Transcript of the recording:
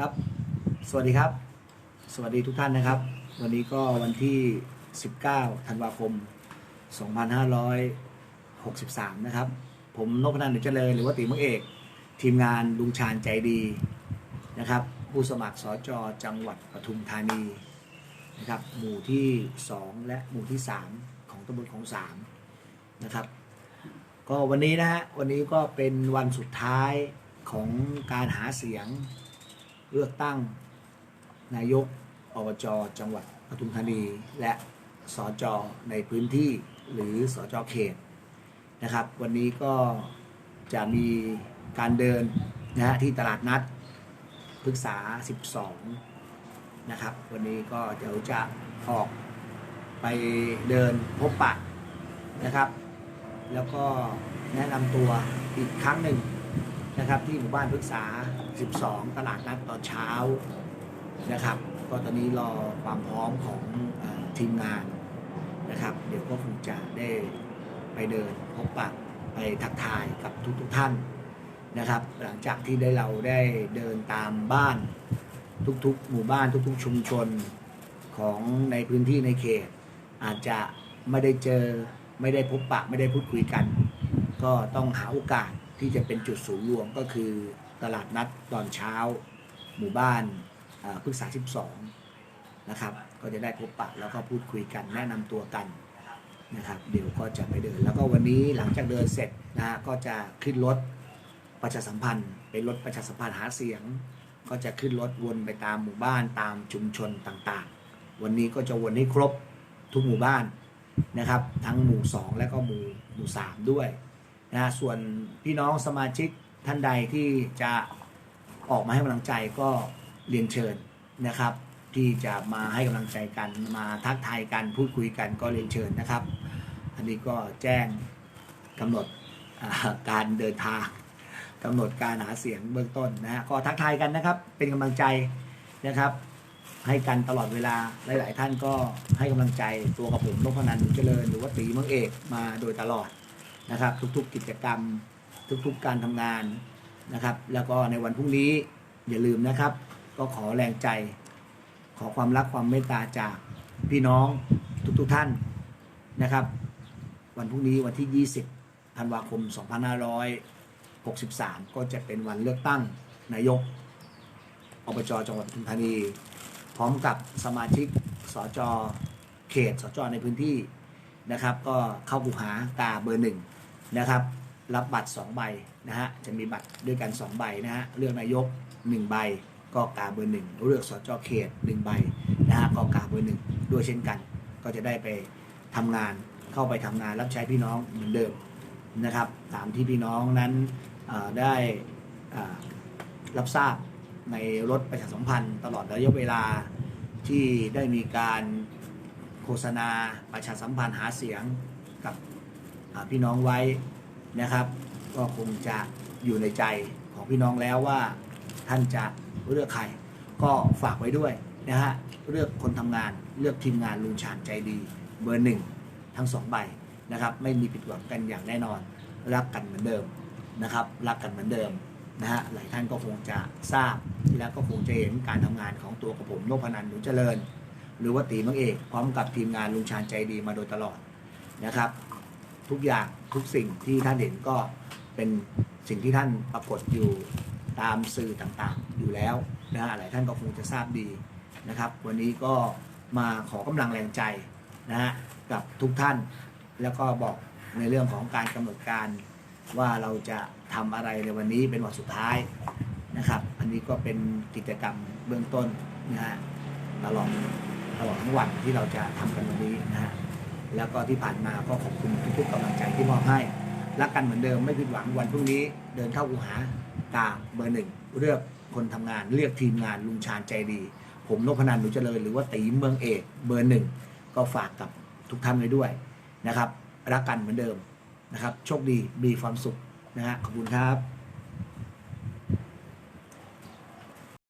ครับ สวัสดีครับ สวัสดีทุกท่านนะครับ วันนี้ก็วันที่ 19 ธันวาคม 2563 นะครับ ผมนพนันท์หนุเจริญหรือว่าตีมังเอก ทีมงานลุงชาญใจดีนะครับ ผู้สมัครสจจังหวัดปทุมธานีนะครับ หมู่ที่ 2 และหมู่ที่ 3 ของตำบลของสามนะครับ ก็วันนี้นะฮะ วันนี้ก็เป็นวันสุดท้ายของการหาเสียง เลือกตั้ง นายกอบจจังหวัดปทุมธานีและสจในพื้นที่หรือสจเขตนะครับ วันนี้ก็จะมีการเดินนะฮะที่ตลาดนัดพฤกษา 12 นะครับ วันนี้ก็เดี๋ยวจะออกไปเดินพบปะนะครับ แล้วก็แนะนำตัวอีกครั้งหนึ่งนะครับที่หมู่บ้านพฤกษา 12 ตลาดนัดตอนเช้านะครับ ก็ตอนนี้รอความพร้อมของอทีมงานนะครับ เดี๋ยวก็คงจะได้ไปเดินพบปะไปทักทายกับทุกๆทท่านนะครับ หลังจากที่ได้เราได้เดินตามบ้านทุกๆ หมู่บ้านทุกๆ ชุมชนของในพื้นที่ในเขต อาจจะไม่ได้เจอไม่ได้พบปะไม่ได้พูดคุยกัน ก็ต้องหาโอกาส ที่จะเป็นจุดศูนย์รวมก็คือตลาดนัดตอนเช้า หมู่บ้านอ่าพฤกษา 12 นะครับ ก็จะได้พบปะแล้วก็พูดคุยกันแนะนำตัวกันนะครับ เดี๋ยวก็จะไปเดิน แล้วก็วันนี้หลังจากเดินเสร็จนะฮะก็จะขึ้นรถประชาสัมพันธ์ เป็นรถประชาสัมพันธ์หาเสียง ก็จะขึ้นรถวนไปตามหมู่บ้านตามชุมชนต่างๆ วันนี้ก็จะวนให้ครบทุกหมู่บ้านนะครับ ทั้งหมู่ 2 และก็หมู่หมู่ 3 ด้วย นะส่วนพี่น้องสมาชิกท่านใดที่จะออกมาให้กำลังใจก็เรียนเชิญนะครับ ที่จะมาให้กำลังใจกันมาทักทายกันพูดคุยกันก็เรียนเชิญนะครับ อันนี้ก็แจ้งกำหนดการเดินทางกำหนดการหาเสียงเบื้องต้นนะฮะก็ทักทายกันนะครับ เป็นกำลังใจนะครับ ให้กันตลอดเวลาหลาย ๆ ท่านก็ให้กำลังใจตัวกับผมนพนันจุเจริญ หรือว่าตีเมืองเอกมาโดยตลอด นะครับ ทุกๆกิจกรรม ทุกๆการทำงานนะครับ แล้วก็ในวันพรุ่งนี้อย่าลืมนะครับ ก็ขอแรงใจ ขอความรักความเมตตาจากพี่น้องทุกๆท่านนะครับ วันพรุ่งนี้วันที่ 20ธันวาคม 2563 ก็จะเป็นวันเลือกตั้งนายกอบจจังหวัดปทุมธานี พร้อมกับสมาชิกสจเขตสจในพื้นที่ นะครับ ก็เข้าคูหากาเบอร์หนึ่งนะครับ รับบัตร2ใบนะฮะจะมีบัตรด้วยกัน 2 ใบนะฮะเลือกนายก 1 ใบก็กาเบอร์หนึ่งเลือกสจเขต1ใบนะฮะก็กาเบอร์หนึ่งด้วยเช่นกัน ก็จะได้ไปทำงานเข้าไปทำงานรับใช้พี่น้องเหมือนเดิมนะครับ ตามที่พี่น้องนั้นได้รับทราบในรถประชาสัมพันธ์ตลอดระยะเวลาที่ได้มีการ โฆษณาประชาสัมพันธ์หาเสียงกับพี่น้องไว้นะครับ ก็คงจะอยู่ในใจของพี่น้องแล้วว่าท่านจะเลือกใคร ก็ฝากไว้ด้วยนะฮะเลือกคนทำงานเลือกทีมงานลุงชาญใจดี เบอร์หนึ่งทั้งสองใบนะครับ ไม่มีผิดหวังกันอย่างแน่นอน รักกันเหมือนเดิมนะครับ รักกันเหมือนเดิมนะฮะหลายท่านก็คงจะทราบ และก็คงจะเห็นการทำงานของตัวกับผมโนพนันหนุเจริญ หรือว่าตีมังเอกพร้อมกับทีมงานลุงชาญใจดีมาโดยตลอดนะครับ ทุกอย่างทุกสิ่งที่ท่านเห็นก็เป็นสิ่งที่ท่านปรากฏอยู่ตามสื่อต่างๆ อยู่แล้วนะฮะหลายท่านก็คงจะทราบดีนะครับ วันนี้ก็มาขอกำลังแรงใจนะฮะกับทุกท่าน แล้วก็บอกในเรื่องของการกำหนดการว่าเราจะทำอะไรในวันนี้เป็นวันสุดท้ายนะครับ อันนี้ก็เป็นกิจกรรมเบื้องต้นนะฮะตลอด ลอดทั้งวันที่เราจะทำกันวันนี้นะฮะแล้วก็ที่ผ่านมาก็ขอบคุณทุกๆกำลังใจที่มอบให้รักกันเหมือนเดิมไม่ผิดหวังวันพรุ่งนี้เดินเข้าคูหากาเบอร์หนึ่งเลือกคนทำงานเรียกทีมงานลุงชาญใจดี ผมนพนันหนุเจริญหรือว่าตีเมืองเอกเบอร์หนึ่งก็ฝากกับทุกท่านไว้ด้วยนะครับ รักกันเหมือนเดิมนะครับ โชคดีมีความสุขนะฮะขอบคุณครับ